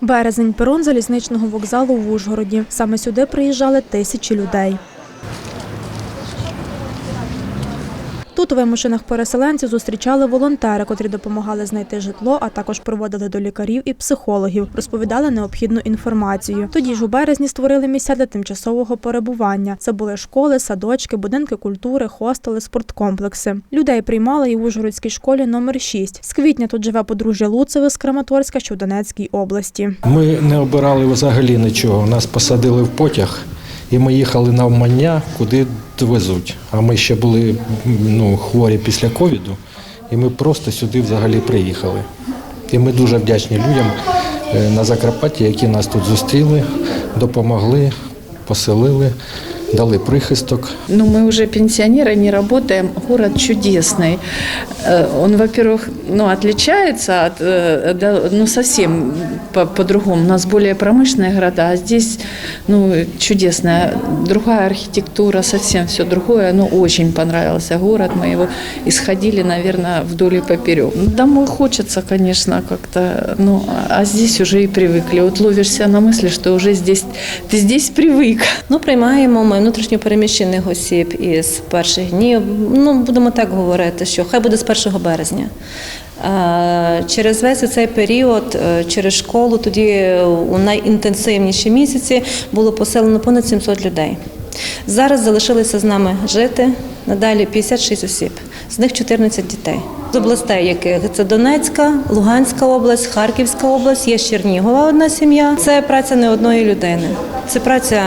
Березень перон залізничного вокзалу в Ужгороді. Саме сюди приїжджали тисячі людей. Тут вимушених переселенців зустрічали волонтери, котрі допомагали знайти житло, а також проводили до лікарів і психологів, розповідали необхідну інформацію. Тоді ж у березні створили місця для тимчасового перебування. Це були школи, садочки, будинки культури, хостели, спорткомплекси. Людей приймали і в Ужгородській школі номер 6. З квітня тут живе подружжя Луцеве з Краматорська, що в Донецькій області. Ми не обирали взагалі нічого. Нас посадили в потяг, і ми їхали навмання, куди везуть. А ми ще були ну, хворі після ковіду, і ми просто сюди взагалі приїхали. І ми дуже вдячні людям е, на Закарпатті, які нас тут зустріли, допомогли, поселили, дали прихисток. Ну, мы уже пенсионеры, не работаем. Город чудесный. Э, Он, во-первых, ну, отличается от, э, ну, совсем по- по-другому. У нас более промышленные города, а здесь, ну, чудесная. Другая архитектура, совсем все другое. Ну, очень понравился город. Мы его исходили, наверное, вдоль и поперек. Ну, домой хочется, конечно, как-то, ну, а здесь уже и привыкли. Вот ловишься на мысли, что уже здесь, ты здесь привык. Ну, приймаємо ми внутрішньопереміщених осіб із перших днів. Ну, будемо так говорити, що хай буде з 1 березня. Через весь цей період, е, через школу, тоді у найінтенсивніші місяці було поселено понад 700 людей. Зараз залишилися з нами жити надалі 56 осіб, з них 14 дітей. З областей, яких це Донецька, Луганська область, Харківська область, є Чернігова одна сім'я. Це праця не одної людини. Це праця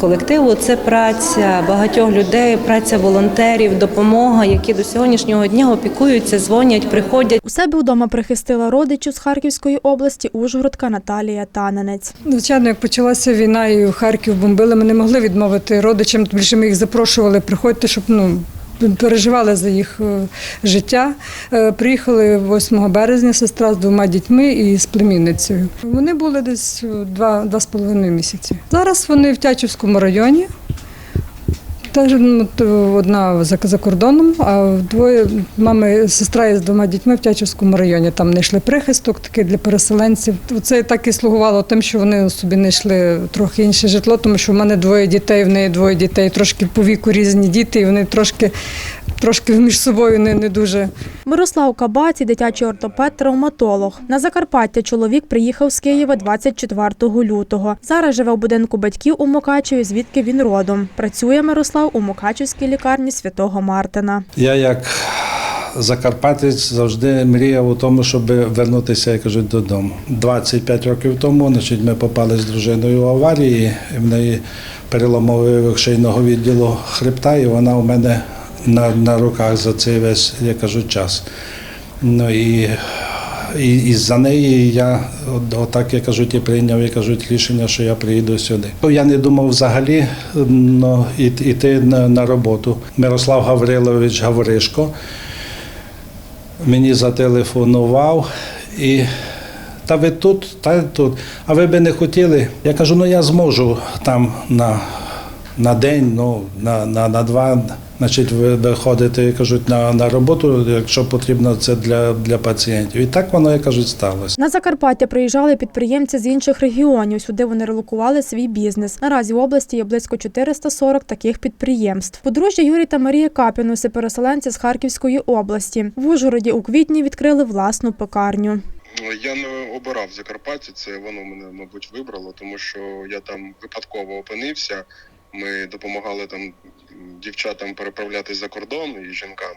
колективу, це праця багатьох людей, праця волонтерів, допомога, які до сьогоднішнього дня опікуються, дзвонять, приходять. У себе вдома прихистила родичів з Харківської області Ужгородка Наталія Таненець. Звичайно, як почалася війна і Харків бомбили, ми не могли відмовити родичам. Більше ми їх запрошували, приходьте, щоб ну. Переживали за їх е, життя. Е, Приїхали 8 березня сестра з двома дітьми і з племінницею. Вони були десь е, два, два з половиною місяці. Зараз вони в Тячівському районі. Теж ну, одна за, за кордоном, а двоє мами, сестра із двома дітьми в Тячівському районі. Там знайшли прихисток такий для переселенців. Це так і слугувало тим, що вони собі знайшли трохи інше житло, тому що в мене двоє дітей, в неї двоє дітей, трошки по віку різні діти, і вони трошки, трошки між собою не, не дуже. Мирослав Кабаці, дитячий ортопед, травматолог. На Закарпаття чоловік приїхав з Києва 24 лютого. Зараз живе в будинку батьків у Мукачеві, звідки він родом. Працює Мирослав у Мукачевській лікарні Святого Мартина. Я як закарпатець завжди мріяв у тому, щоб вернутися, як кажуть, додому. 25 років тому значить, ми попали з дружиною в аварії, і в неї переломовий шийного відділу хребта, і вона у мене на, на руках за цей весь, як кажуть, час. Ну і і, і за неї я отак, як кажуть, і прийняв, як кажуть, рішення, що я приїду сюди. Я не думав взагалі ну, іти на, на роботу. Мирослав Гаврилович Гавришко мені зателефонував і. Та ви тут, та тут. А ви би не хотіли? Я кажу, ну я зможу там на, на день, ну, на, на, на два, значить, ви- виходити, кажуть, на, на роботу, якщо потрібно це для, для пацієнтів. І так воно, як кажуть, сталося. На Закарпаття приїжджали підприємці з інших регіонів. Сюди вони релокували свій бізнес. Наразі в області є близько 440 таких підприємств. Подружжя Юрій та Марія Капінуси, переселенці з Харківської області. В Ужгороді у квітні відкрили власну пекарню. Я не обирав Закарпаття, це воно мене, мабуть, вибрало, тому що я там випадково опинився. Ми допомагали там дівчатам переправлятись за кордон і жінкам.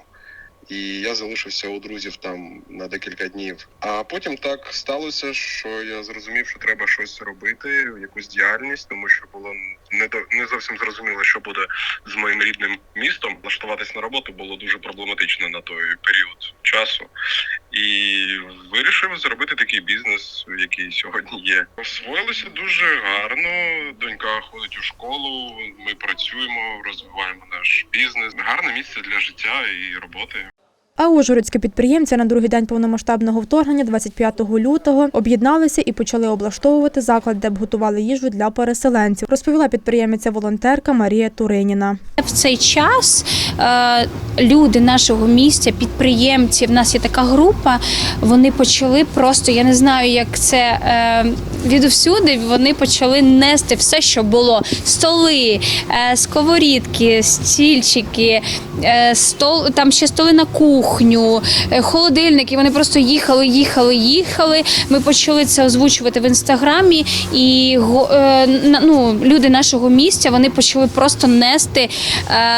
І я залишився у друзів там на декілька днів. А потім так сталося, що я зрозумів, що треба щось робити, якусь діяльність, тому що було не до не зовсім зрозуміло, що буде з моїм рідним містом. Влаштуватись на роботу було дуже проблематично на той період часу. І вирішив зробити такий бізнес, який сьогодні є. Освоїлося дуже гарно. Донька ходить у школу. Ми працюємо, розвиваємо наш бізнес. Гарне місце для життя і роботи. А ужгородські підприємці на другий день повномасштабного вторгнення, 25 лютого, об'єдналися і почали облаштовувати заклад, де б готували їжу для переселенців, розповіла підприємиця-волонтерка Марія Туриніна. В цей час е, люди нашого місця, підприємці, в нас є така група. Вони почали просто, я не знаю, як це е, відусюди. Вони почали нести все, що було: столи, е, сковорідки, стільчики, стол, там ще столи на кухню, е, холодильники. Вони просто їхали, їхали, їхали. Ми почали це озвучувати в інстаграмі, і го- е, ну, люди нашого місця вони почали просто нести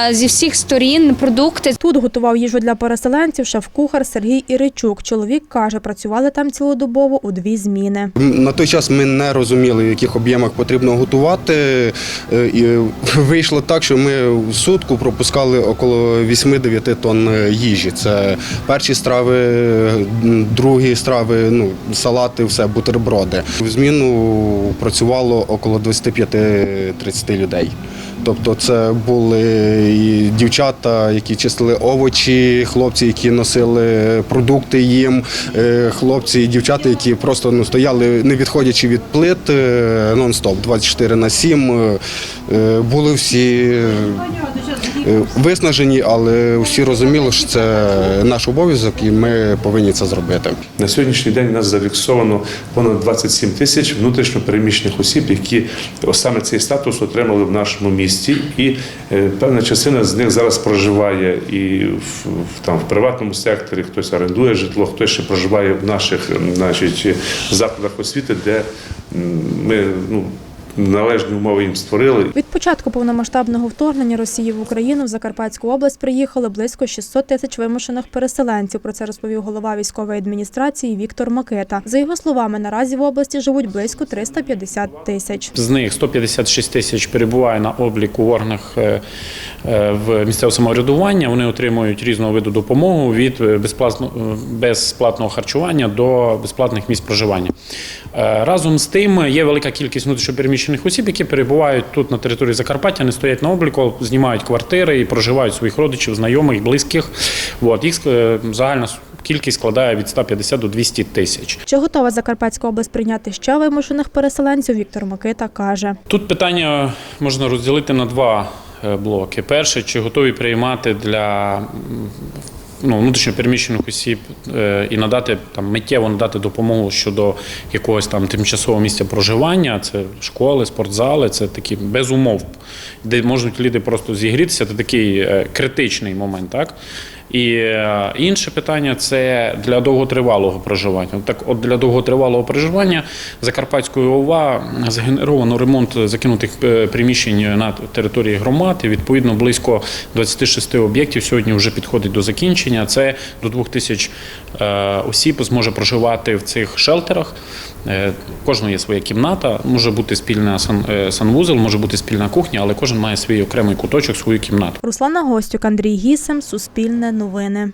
е, зі всіх сторін продукти. Тут готував їжу для переселенців шеф-кухар Сергій Іричук. Чоловік каже, працювали там цілодобово у дві зміни. На той час ми не розуміли, в яких об'ємах потрібно готувати. Е, І вийшло так, що ми в сутку пропускали около 8-9 тонн їжі. Це перші страви, другі страви, ну, салати, все, бутерброди. В зміну працювало около 25-30 людей. Тобто це були і дівчата, які чистили овочі, хлопці, які носили продукти їм, е, хлопці і дівчата, які просто ну, стояли, не відходячи від плит е, нон-стоп, 24 на 7. Е, е, Були всі е, виснажені, але всі розуміли, що це наш обов'язок, і ми повинні це зробити. На сьогоднішній день у нас зафіксовано понад 27 тисяч внутрішньо переміщених осіб, які саме цей статус отримали в нашому місті, і е, певна частина з них зараз проживає і в, в- там в приватному секторі, хтось орендує житло, хтось ще проживає в наших ем, значить, закладах освіти, де ми ну, належні умови їм створили. Від початку повномасштабного вторгнення Росії в Україну в Закарпатську область приїхали близько 600 тисяч вимушених переселенців. Про це розповів голова військової адміністрації Віктор Макета. За його словами, наразі в області живуть близько 350 тисяч. З них 156 тисяч перебуває на обліку в органах е, е, в місцевого самоврядування. Вони отримують різного виду допомогу від е, безплатно- безплатного харчування до безплатних місць проживання. Разом з тим є велика кількість внутрішньопереміщених осіб, які перебувають тут на території Закарпаття, не стоять на обліку, знімають квартири і проживають своїх родичів, знайомих, близьких. От їх е, загальна кількість складає від 150 до 200 тисяч. Чи готова Закарпатська область прийняти ще вимушених переселенців? Віктор Макита каже. Тут питання можна розділити на два е, блоки. Перше, чи готові приймати для ну, внутрішньопереміщених осіб е, і надати там миттєво надати допомогу щодо якогось там тимчасового місця проживання. Це школи, спортзали, це такі без умов, де можуть люди просто зігрітися. Це такий е, критичний момент, так. І е, інше питання це для довготривалого проживання. Так, от для довготривалого проживання Закарпатською ОВА загенеровано ремонт закинутих е, приміщень на території громад. І відповідно близько 26 об'єктів сьогодні вже підходить до закінчення. Це до 2 тисяч е, осіб зможе проживати в цих шелтерах. Кожного є своя кімната, може бути спільна сан- санвузол, може бути спільна кухня, але кожен має свій окремий куточок, свою кімнату. Руслана Гостюк, Андрій Гісем, Суспільне новини.